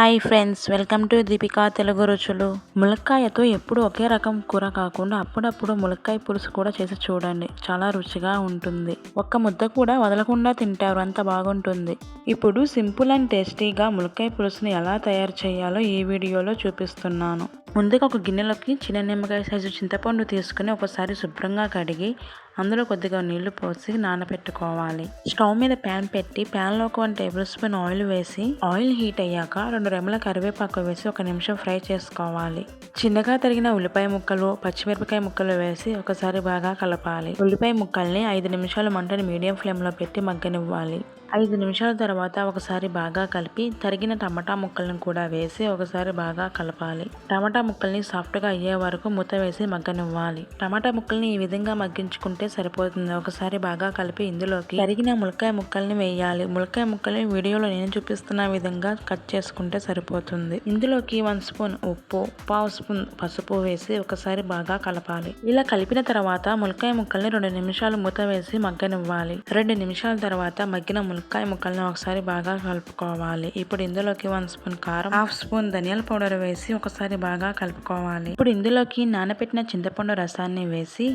Hi friends welcome to Deepika Telugu Ruchulu. ములక్కాయతో ఎప్పుడు ఒకే రకం కూర కాకుండా అప్పుడప్పుడు ములక్కాయ పులుసు కూడా చేసి చూడండి. చాలా రుచిగా ఉంటుంది. ఒక్క ముద్ద కూడా వదలకుండా తింటారు. అంత బాగుంటుంది. ఇప్పుడు సింపుల్ అండ్ టేస్టీగా ములక్కాయ పులుసుని ఎలా తయారు చేయాలో ఈ వీడియోలో చూపిస్తున్నాను. ముందుగా ఒక గిన్నెలోకి చిన్న నిమ్మకాయ సైజు చింతపండు తీసుకుని ఒకసారి శుభ్రంగా కడిగి అందులో కొద్దిగా నీళ్ళు పోసి నానబెట్టుకోవాలి స్టవ్ మీద ప్యాన్ పెట్టి ప్యాన్లో ఒక వన్ టేబుల్ స్పూన్ ఆయిల్ వేసి ఆయిల్ హీట్ అయ్యాక రెండు రెమ్మల కరివేపాకు వేసి ఒక నిమిషం ఫ్రై చేసుకోవాలి. చిన్నగా తరిగిన ఉల్లిపాయ ముక్కలు పచ్చిమిరపకాయ ముక్కలు వేసి ఒకసారి బాగా కలపాలి. ఉల్లిపాయ ముక్కల్ని ఐదు నిమిషాలు మంటని మీడియం ఫ్లేమ్లో పెట్టి మగ్గనివ్వాలి. ఐదు నిమిషాల తర్వాత ఒకసారి బాగా కలిపి తరిగిన టమాటా ముక్కలను కూడా వేసి ఒకసారి బాగా కలపాలి. టమాటా ముక్కల్ని సాఫ్ట్గా అయ్యే వరకు మూత వేసి మగ్గనివ్వాలి. టమాటా ముక్కల్ని ఈ విధంగా మగ్గించుకుంటే సరిపోతుంది. ఒకసారి బాగా కలిపి ఇందులోకి తరిగిన ములక్కాయ ముక్కల్ని వేయాలి. ములక్కాయ ముక్కల్ని వీడియోలో నేను చూపిస్తున్న విధంగా కట్ చేసుకుంటే సరిపోతుంది. ఇందులోకి వన్ స్పూన్ ఉప్పు పావు స్పూన్ పసుపు వేసి ఒకసారి బాగా కలపాలి. ఇలా కలిపిన తర్వాత ములక్కాయ ముక్కల్ని రెండు నిమిషాలు మూత వేసి మగ్గనివ్వాలి. రెండు నిమిషాల తర్వాత మగ్గిన ములక్కాయ ముక్కల్ని ఒకసారి బాగా కలుపుకోవాలి. ఇప్పుడు ఇందులోకి వన్ స్పూన్ కారం హాఫ్ స్పూన్ ధనియాల పౌడర్ వేసి ఒకసారి బాగా కలుపుకోవాలి. ఇప్పుడు ఇందులోకి నానబెట్టిన చింతపండు రసాన్ని వేసి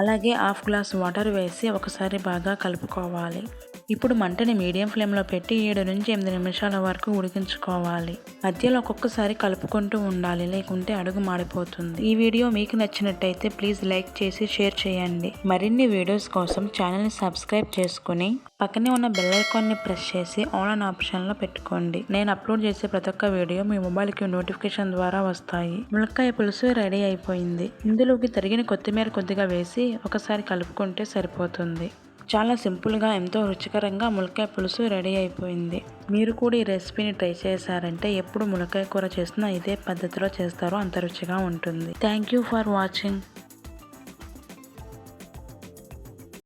అలాగే హాఫ్ గ్లాస్ వాటర్ వేసి ఒకసారి బాగా కలుపుకోవాలి. ఇప్పుడు మంటని మీడియం ఫ్లేమ్లో పెట్టి ఏడు నుంచి ఎనిమిది నిమిషాల వరకు ఉడికించుకోవాలి. మధ్యలో ఒక్కొక్కసారి కలుపుకుంటూ ఉండాలి లేకుంటే అడుగు మాడిపోతుంది. ఈ వీడియో మీకు నచ్చినట్టయితే ప్లీజ్ లైక్ చేసి షేర్ చేయండి. మరిన్ని వీడియోస్ కోసం ఛానల్ని సబ్స్క్రైబ్ చేసుకుని పక్కనే ఉన్న బెల్ ఐకాన్ని ప్రెస్ చేసి ఆన్ అన్ ఆప్షన్లో పెట్టుకోండి. నేను అప్లోడ్ చేసే ప్రతి ఒక్క వీడియో మీ మొబైల్కి నోటిఫికేషన్ ద్వారా వస్తాయి. ములక్కాయ పులుసు రెడీ అయిపోయింది. ఇందులోకి తరిగిన కొత్తిమీర కొద్దిగా వేసి ఒకసారి కలుపుకుంటే సరిపోతుంది. చాలా సింపుల్గా ఎంతో రుచికరంగా ములక్కాయ పులుసు రెడీ అయిపోయింది. మీరు కూడా ఈ రెసిపీని ట్రై చేశారంటే ఎప్పుడు ములక్కాయ కూర చేసినా ఇదే పద్ధతిలో చేస్తారో అంత రుచిగా ఉంటుంది. Thank you for watching.